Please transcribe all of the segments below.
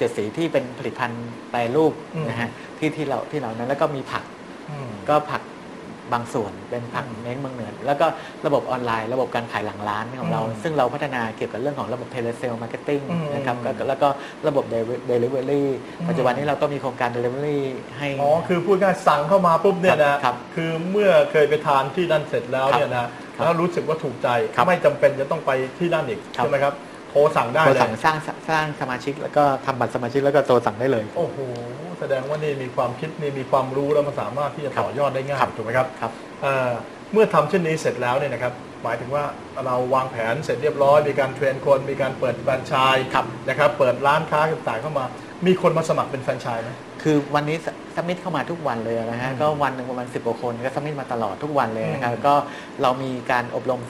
เจ็ดสีที่เป็นผลิตภัณฑ์แปรรูปอืมนะฮะที่ที่เราที่เรานั้นแล้วก็มีผักอืมก็ผักบางส่วนเป็นผักอืมเน้นเมืองเหนือแล้วก็ระบบออนไลน์ ระบบการขายหลังร้านของเราอืมซึ่งเราพัฒนาเกี่ยวกับเรื่องของระบบเทเลเซลมาร์เก็ตติ้งอืมนะครับก็แล้วก็ระบบเดลิเวอรี่อืมปัจจุบันนี้เราก็มีโครงการเดลิเวอรี่ให้อ๋อคือพูดง่ายๆสั่งเข้ามาปุ๊บเนี่ยนะครับคือเมื่อเคยไปทานที่นั่นเสร็จแล้วเนี่ยนะครับแล้วรู้สึกว่าถูกใจครับไม่จำเป็นจะต้องไปที่นั่นอีกครับใช่ไหมครับ โทรสั่งได้โทรเลสั่งยสร้างสร้างสมาชิก แล้วก็ทำบัตรสมาชิกแล้วก็โทรสั่งได้เลย โอ้โหแสดงว่านี่มีความคิดนี่มีความรู้แล้วมันสามารถที่จะต่อยอดได้ง่ายครับ ถูกไหมครับครับ เอ่อเมื่อทำเช่นนี้เสร็จแล้วเนี่ยนะครับหมายถึงว่าเราวางแผนเสร็จเรียบร้อย มีการเทรนคน มีการเปิดแฟรนไชส์ครับ นะครับเปิดร้านค้าต่างๆเข้ามา มีคนมาสมัครเป็นแฟรนไชส์ไหม คือวันนี้สมิธเข้ามาทุกวันเลยนะฮะอืมก็วันหนึ่งประมาณสิบกว่าคนก็สมิธมาตลอดทุกวันเลยนะครับอืมก็เรามีการอบรม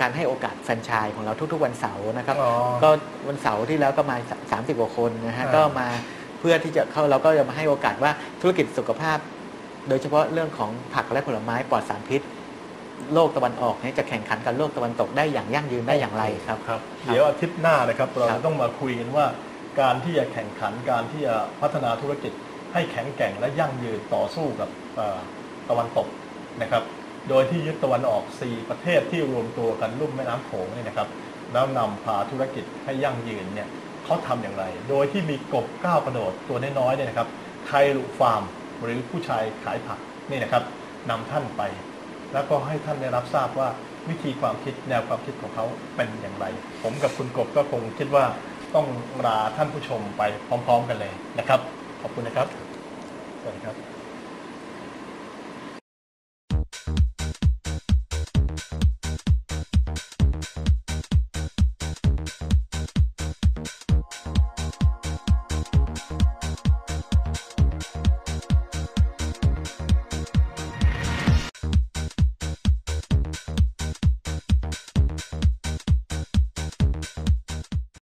การให้โอกาสแฟรนไชส์ของเราทุก ๆ วันเสาร์นะครับ อ๋อก็วันเสาร์ที่แล้วก็มา 30กว่าคนนะฮะอ่า ก็มาเพื่อที่จะเข้าเราก็จะมาให้โอกาสว่าธุรกิจสุขภาพ โดยเฉพาะเรื่องของผักและผลไม้ปลอดสารพิษ โลกตะวันออกเนี่ยจะแข่งขันกับโลกตะวันตกได้อย่างยั่งยืนได้อย่างไรครับ ครับ เดี๋ยวอาทิตย์หน้านะครับ เราครัจะบต้องมาคุยกันว่า การที่จะแข่งขันการที่จะพัฒนาธุรกิจให้แข็งแกร่งและยั่งยืนต่อสู้กับเอ่อตะวันตกนะครับ โดยที่ยึดตะวันออก 4 ประเทศที่รวมตัวกันลุ่มแม่น้ำโขงเนี่ยนะครับ แล้วนำพาธุรกิจให้ยั่งยืนเนี่ยเขาทำอย่างไร โดยที่มีกบก้าวกระโดดตัวน้อยๆเนี่ยนะครับไทยลุฟาร์มหรือผู้ชายขายผักนี่นะครับนำท่านไป แล้วก็ให้ท่านได้รับทราบว่าวิธีความคิดแนวความคิดของเขาเป็นอย่างไร ผมกับคุณกบก็คงคิดว่าต้องลาท่านผู้ชมไปพร้อม ๆ กันเลยนะครับ ขอบคุณนะครับ สวัสดีครับ